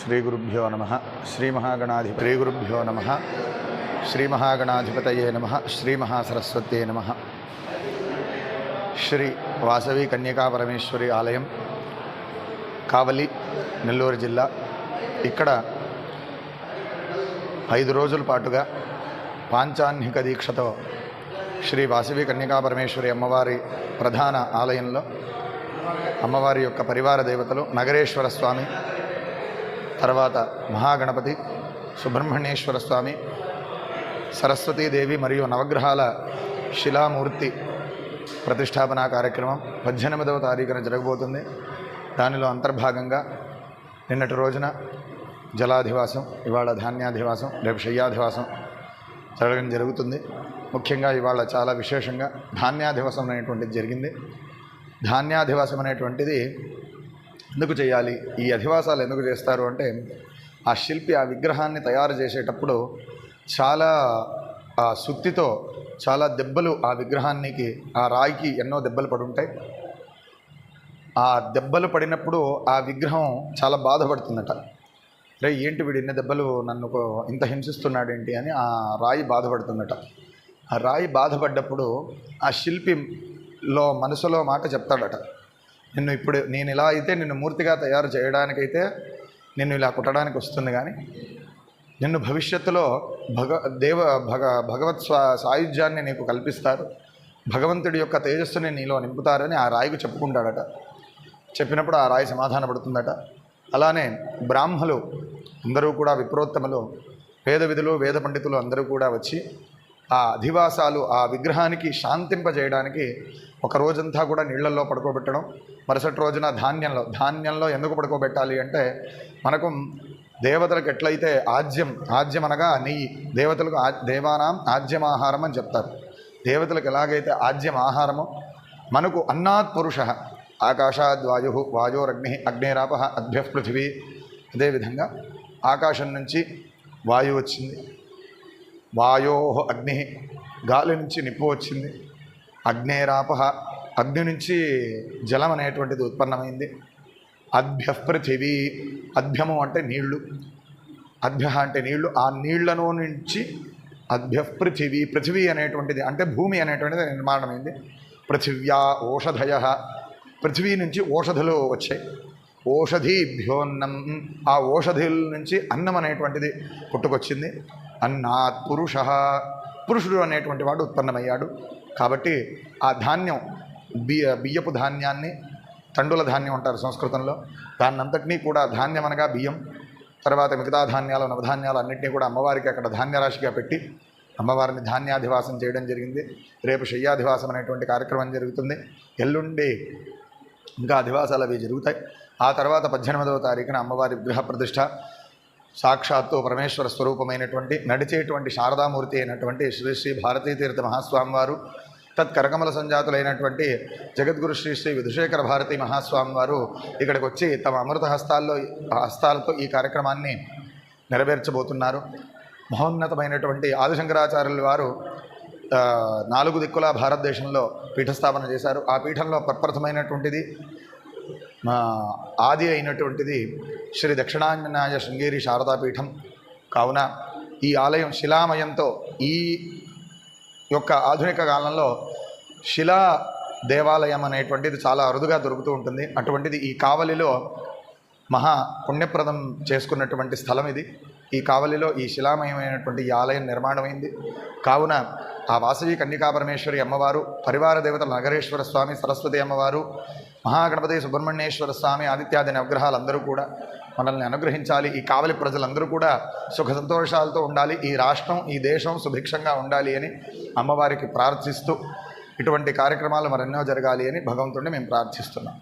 శ్రీ గురుభ్యో నమ. శ్రీ మహాగణాధిపతి శ్రీ గురుభ్యో నమ. శ్రీ మహాగణాధిపతయే నమ. శ్రీ మహాసరస్వత్యే నమ. శ్రీ వాసవి కన్యకా పరమేశ్వరి ఆలయం కావలి నెల్లూరు జిల్లా. ఇక్కడ ఐదు రోజుల పాటుగా పాంచాహ్నిక దీక్షతో శ్రీ వాసవి కన్యకా పరమేశ్వరి అమ్మవారి ప్రధాన ఆలయంలో అమ్మవారి యొక్క పరివార దేవతలు నగరేశ్వర స్వామి తర్వాత మహాగణపతి సుబ్రహ్మణ్యేశ్వర స్వామి సరస్వతీదేవి మరియు నవగ్రహాల శిలామూర్తి ప్రతిష్టాపన కార్యక్రమం పద్దెనిమిదవ తారీఖున జరగబోతుంది. దానిలో అంతర్భాగంగా నిన్నటి రోజున జలాధివాసం ఇవాళ ధాన్యాధివాసం రేపు శయ్యాధివాసం జరగడం జరుగుతుంది. ముఖ్యంగా ఇవాళ చాలా విశేషంగా ధాన్యాధివాసం అనేటువంటిది జరిగింది. ధాన్యాధివాసం అనేటువంటిది ఎందుకు చేయాలి? ఈ అధివాసాలు ఎందుకు చేస్తారు అంటే ఆ శిల్పి ఆ విగ్రహాన్ని తయారు చేసేటప్పుడు చాలా ఆ సుత్తితో చాలా దెబ్బలు ఆ విగ్రహానికి ఆ రాయికి ఎన్నో దెబ్బలు పడి ఉంటాయి ఆ దెబ్బలు పడినప్పుడు ఆ విగ్రహం చాలా బాధపడుతుందట. రే ఏంటి వీడు ఇన్ని దెబ్బలు నన్ను ఇంత హింసిస్తున్నాడు ఏంటి అని ఆ రాయి బాధపడుతుందట. ఆ రాయి బాధపడ్డప్పుడు ఆ శిల్పిలో మనసులో మాట చెప్తాడట. నిన్ను ఇప్పుడు నేను ఇలా అయితే నిన్ను మూర్తిగా తయారు చేయడానికైతే నిన్ను ఇలా కుట్టడానికి వస్తుంది కానీ నిన్ను భవిష్యత్తులో భగ దేవ భగ భగవత్ స్వా సాయుధ్యాన్ని నీకు కల్పిస్తారు. భగవంతుడి యొక్క తేజస్సుని నీలో నింపుతారని ఆ రాయికి చెప్పుకుంటాడట. చెప్పినప్పుడు ఆ రాయి సమాధాన పడుతుందట. అలానే బ్రాహ్మలు అందరూ కూడా విప్రోత్తములు వేద విధులు వేద పండితులు అందరూ కూడా వచ్చి ఆ అధివాసాలు ఆ విగ్రహానికి శాంతింపజేయడానికి ఒక రోజంతా కూడా నీళ్ళల్లో పడుకోబెట్టడం మరుసటి రోజున ధాన్యంలో ధాన్యంలో ఎందుకు పడుకోబెట్టాలి అంటే మనకు దేవతలకు ఎట్లయితే ఆజ్యం ఆజ్యం అనగా నెయ్యి దేవతలకు ఆ దేవానాం ఆజ్యమాహారం అని చెప్తారు. దేవతలకు ఎలాగైతే ఆజ్యం ఆహారమో మనకు అన్నాత్ పురుష ఆకాశాద్వాయు వాయోరగ్ని అగ్నేరాప అభ్య పృథివీ అదేవిధంగా ఆకాశం నుంచి వాయువు వచ్చింది. వాయో అగ్ని. గాలి నుంచి నిప్పు వచ్చింది. అగ్నేరాప. అగ్ని నుంచి జలం అనేటువంటిది ఉత్పన్నమైంది. అభ్య పృథివీ. అభ్యము అంటే నీళ్ళు. అభ్య అంటే నీళ్ళు. ఆ నీళ్ళను నుంచి అభ్య పృథివీ. పృథివీ అనేటువంటిది అంటే భూమి అనేటువంటిది నిర్మాణమైంది. పృథివ్యా ఓషధయ. పృథివీ నుంచి ఓషధులు వచ్చాయి. ఓషధీభ్యోన్నం. ఆ ఓషధుల నుంచి అన్నం అనేటువంటిది పుట్టుకొచ్చింది. అన్నాత్ పురుష. పురుషుడు అనేటువంటి వాడు ఉత్పన్నమయ్యాడు. కాబట్టి ఆ ధాన్యం బియ్య బియ్యపు ధాన్యాన్ని తండుల ధాన్యం అంటారు సంస్కృతంలో. దాన్నంతటినీ కూడా ధాన్యం అనగా బియ్యం. తర్వాత మిగతా ధాన్యాలు నవధాన్యాలు అన్నింటినీ కూడా అమ్మవారికి అక్కడ ధాన్యరాశిగా పెట్టి అమ్మవారిని ధాన్యాధివాసం చేయడం జరిగింది. రేపు శయ్యాధివాసం అనేటువంటి కార్యక్రమం జరుగుతుంది. ఎల్లుండి ఇంకా అధివాసాలు అవి జరుగుతాయి. ఆ తర్వాత పద్దెనిమిదవ తారీఖున అమ్మవారి విగ్రహ ప్రతిష్ట సాక్షాత్తు పరమేశ్వర స్వరూపమైనటువంటి నడిచేటువంటి శారదామూర్తి అయినటువంటి శ్రీ శ్రీ భారతీ తీర్థ మహాస్వామి వారు తత్కరకమల సంజాతులైనటువంటి జగద్గురు శ్రీ శ్రీ విధుశేఖర భారతి మహాస్వామి వారు ఇక్కడికి వచ్చి తమ అమృత హస్తాల్లో హస్తాలతో ఈ కార్యక్రమాన్ని నెరవేర్చబోతున్నారు. మహోన్నతమైనటువంటి ఆదిశంకరాచార్యుల వారు నాలుగు దిక్కుల భారతదేశంలో పీఠస్థాపన చేశారు. ఆ పీఠంలో ప్రప్రథమైనటువంటిది ఆది అయినటువంటిది శ్రీ దక్షిణాంజనాయ శృంగేరి శారదాపీఠం. కావున ఈ ఆలయం శిలామయంతో ఈ యొక్క ఆధునిక కాలంలో శిలా దేవాలయం అనేటువంటిది చాలా అరుదుగా దొరుకుతూ ఉంటుంది. అటువంటిది ఈ కావలిలో మహా పుణ్యప్రదం చేసుకున్నటువంటి స్థలం ఇది. ఈ కావలిలో ఈ శిలామయమైనటువంటి ఈ ఆలయం నిర్మాణమైంది. కావున ఆ వాసవి కన్యకాపరమేశ్వరి అమ్మవారు పరివార దేవతల నగరేశ్వర స్వామి సరస్వతి అమ్మవారు మహాగణపతి సుబ్రహ్మణ్యేశ్వర స్వామి ఆదిత్యాది నవగ్రహాలందరూ కూడా మనల్ని అనుగ్రహించాలి. ఈ కావలి ప్రజలందరూ కూడా సుఖ సంతోషాలతో ఉండాలి. ఈ రాష్ట్రం ఈ దేశం సుభిక్షంగా ఉండాలి అని అమ్మవారికి ప్రార్థిస్తూ ఇటువంటి కార్యక్రమాలు మరెన్నో జరగాలి అని భగవంతుడిని మేము ప్రార్థిస్తున్నాం.